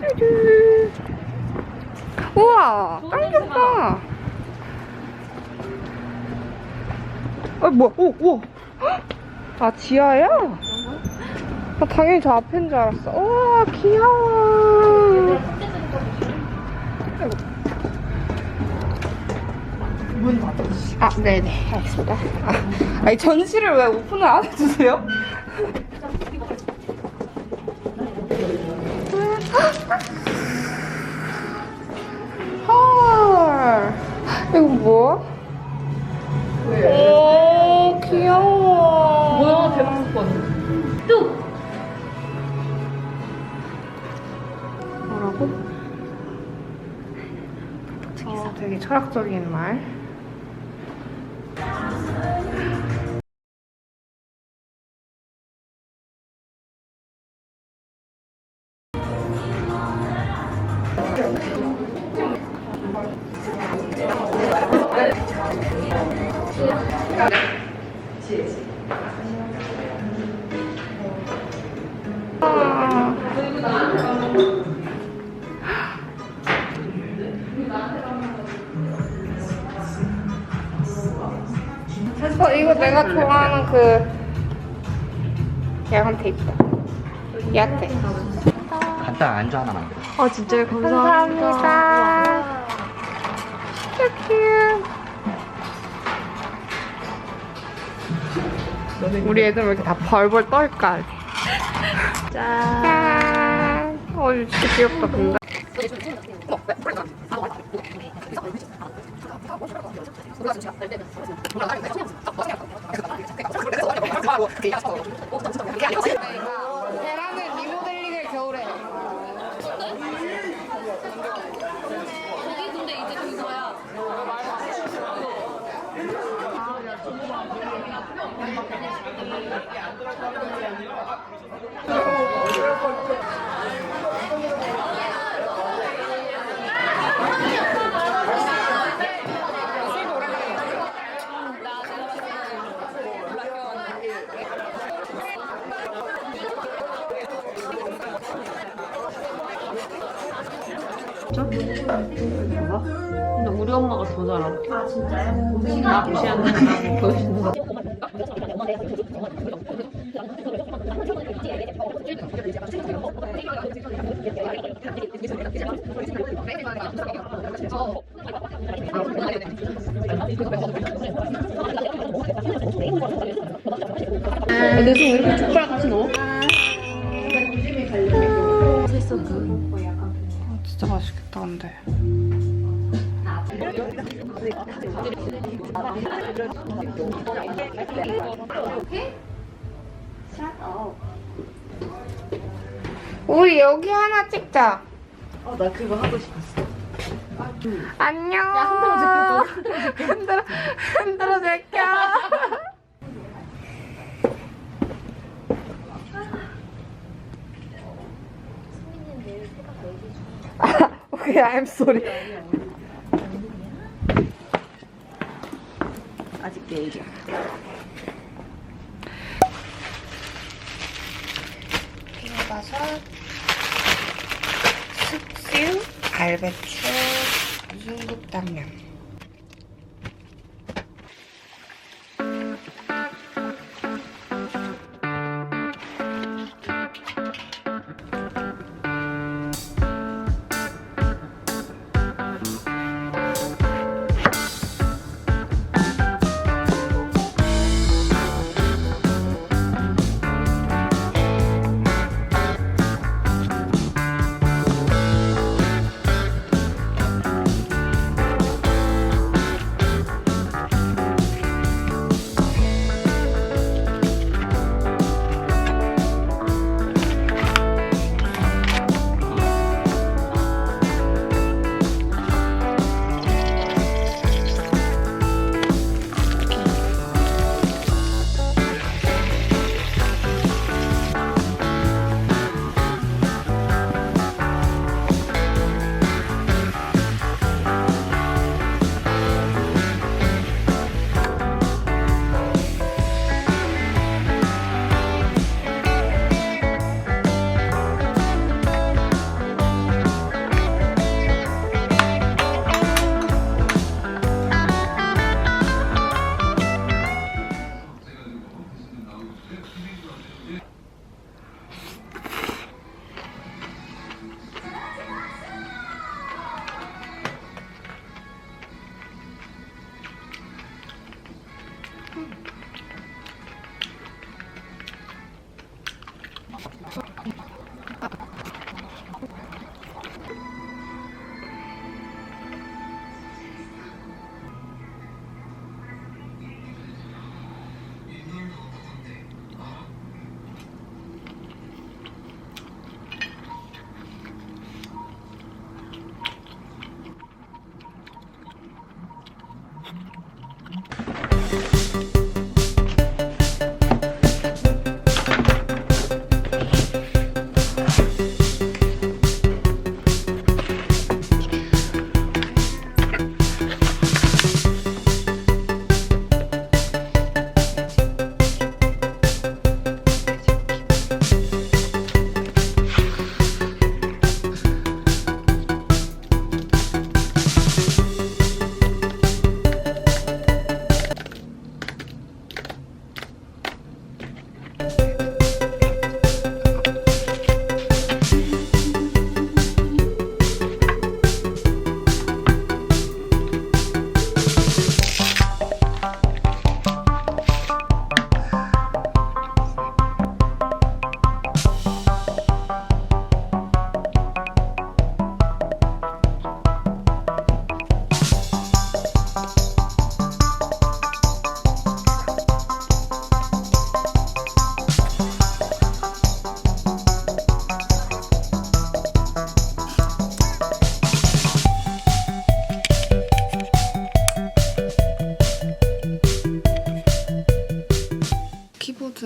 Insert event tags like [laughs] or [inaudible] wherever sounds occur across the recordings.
짜잔. [laughs] 우와, 당겼다. 아, 뭐야, 오, 우와. 헉! [gasps] 아, 지하야? 아, 당연히 저 앞인 줄 알았어. 우와, 귀여워. 네네, 알겠습니다. 아, 아니, 전시를 왜 오픈을 안 해주세요? 헐. 이거 뭐야? 오, 귀여워. 뭐야 대박 사건. 뚝. 뭐라고? 어, 되게 철학적인 말. 어, 이거 내가 좋아하는 그 야간 테이프다. 야테. 간단 안주 하나 만들어. 아 진짜요 감사합니다. 감사합니다. 큐큐. 우리 애들 왜 이렇게 다 벌벌 떨까? 짠. 짠. 어, 이거 진짜 귀엽다, 근데. 계란을 리모델링을 겨울에. 근데 우리 엄마가 더 잘 알아. 아 진짜요? 나 무시한다고 보여주는 거. 왜 이렇게 우리 여기 하나 찍자. 어, 나 그거 하고 싶었어. 안녕. 야, 흔들어 제껴, 흔들어, 흔들어 제껴. 아, [laughs] 오케이, I'm sorry. 내일이야. 비벼봐서 숙주, 갈배추, 중국당면.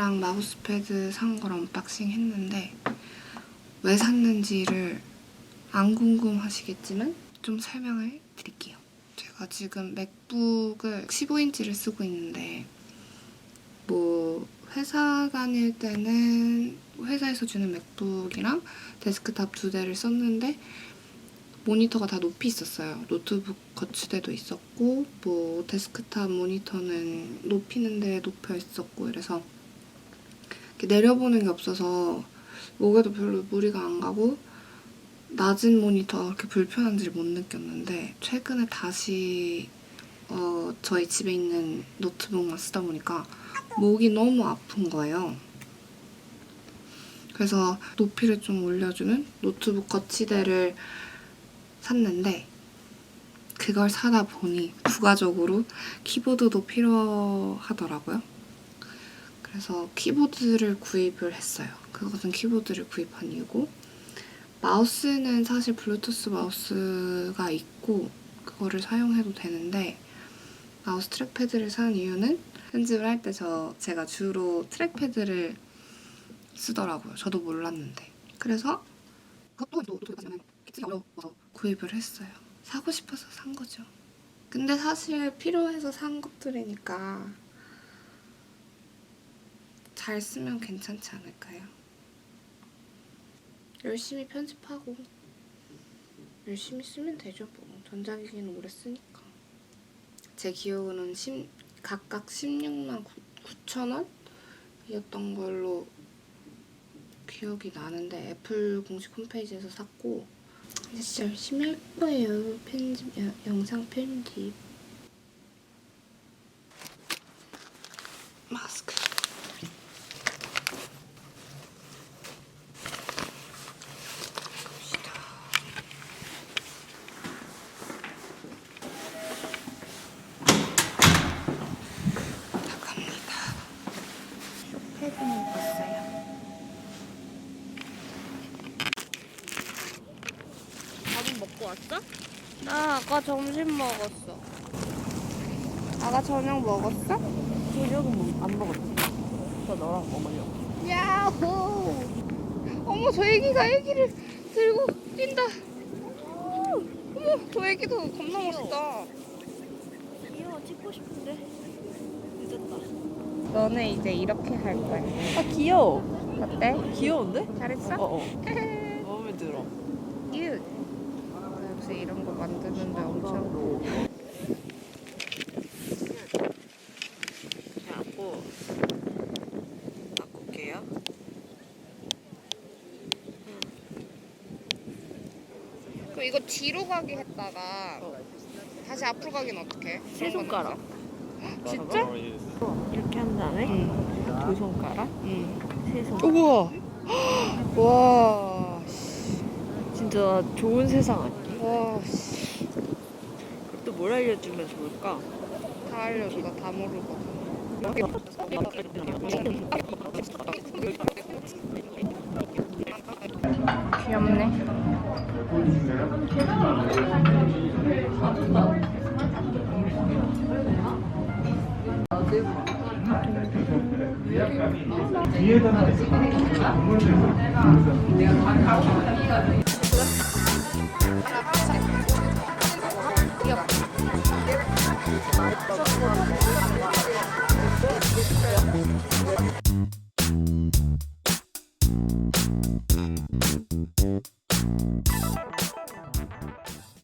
키보드랑 마우스패드 산 걸 언박싱 했는데 왜 샀는지를 안 궁금하시겠지만 좀 설명을 드릴게요. 제가 지금 맥북을 15인치를 쓰고 있는데 뭐 회사 다닐 때는 회사에서 주는 맥북이랑 데스크탑 두 대를 썼는데 모니터가 다 높이 있었어요. 노트북 거치대도 있었고 뭐 데스크탑 모니터는 높이는데 높여 있었고 이렇게 내려보는 게 없어서 목에도 별로 무리가 안 가고 낮은 모니터가 그렇게 불편한지를 못 느꼈는데 최근에 다시 어, 저희 집에 있는 노트북만 쓰다 보니까 목이 너무 아픈 거예요. 그래서 높이를 좀 올려주는 노트북 거치대를 샀는데 그걸 사다 보니 부가적으로 키보드도 필요하더라고요. 그래서 키보드를 구입을 했어요. 그것은 키보드를 구입한 이유고 마우스는 사실 블루투스 마우스가 있고 그거를 사용해도 되는데 마우스 트랙패드를 산 이유는 편집을 할 때 저 제가 주로 트랙패드를 쓰더라고요. 저도 몰랐는데. 그래서 구입을 했어요. 사고 싶어서 산 거죠. 근데 사실 필요해서 산 것들이니까 잘 쓰면 괜찮지 않을까요? 열심히 편집하고 열심히 쓰면 되죠 뭐. 전자기기는 오래 쓰니까. 제 기억으로는 10, 각각 16만 9천 원이었던 걸로 기억이 나는데 애플 공식 홈페이지에서 샀고 근데 진짜 열심히 할 거예요 편집 여- 영상 편집 마스크 갑시다. 나갑니다. 쇼패드는 봤어요. 밥은 먹고 왔어? 나 아까 점심 먹었어. 아까 저녁 먹었어? 저녁은 안 먹었지. 저 너랑 먹으려고. 야호! 어머, 저 애기가 애기를 들고 뛴다. 어머, 저 애기도 겁나 멋있다. 귀여워 찍고 싶은데 늦었다. 너는 이제 이렇게 할 거야. 아 귀여워. 어때? 귀여운데? 잘했어? 어 어. [laughs] 만드는데 엄청 자꾸 바꿀게요 이거 뒤로 가게 했다가 다시 앞으로 가긴 어떻게? 세 손가락 진짜? 이렇게 한 다음에 응. 두 손가락 응. 세 손가락 우와 [gasps] 와 진짜 좋은 세상 아니야? 와, 씨. 그럼 또 뭘 알려주면 좋을까? 다 알려주다 다 모르고. 귀엽네. 위에다가 내가 다 Thank you.